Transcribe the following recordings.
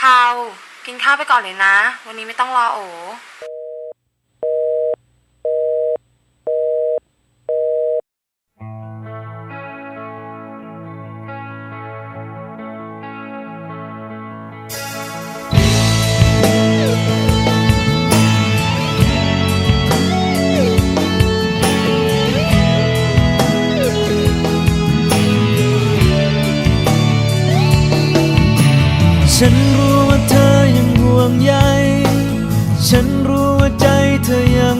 พาวกินข้าวไปก่อนเลยนะ วันนี้ไม่ต้องรอโอฉันรู้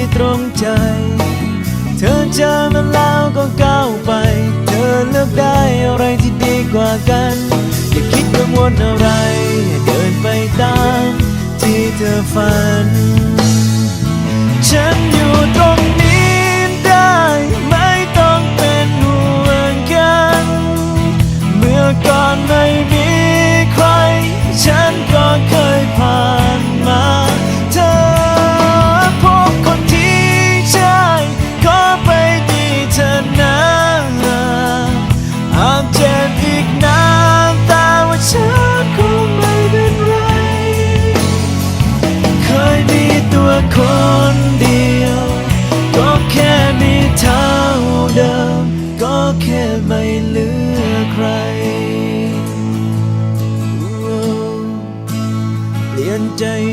ที่ตรงใจ เธอเจอมันแล้วก็ก้าวไป เธอเลือกได้อะไรที่ดีกว่ากัน อย่าคิดกังวลอะไร เดินไปตามที่เธอฝัน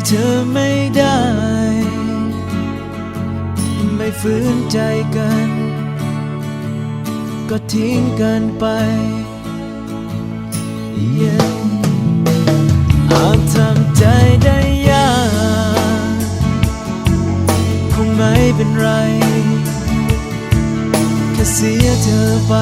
เธอไม่ได้ ไม่ฝืนใจกัน ก็ทิ้งกันไป Yeah อาจทำใจได้ยากคงไม่เป็นไร แค่เสียเธอไป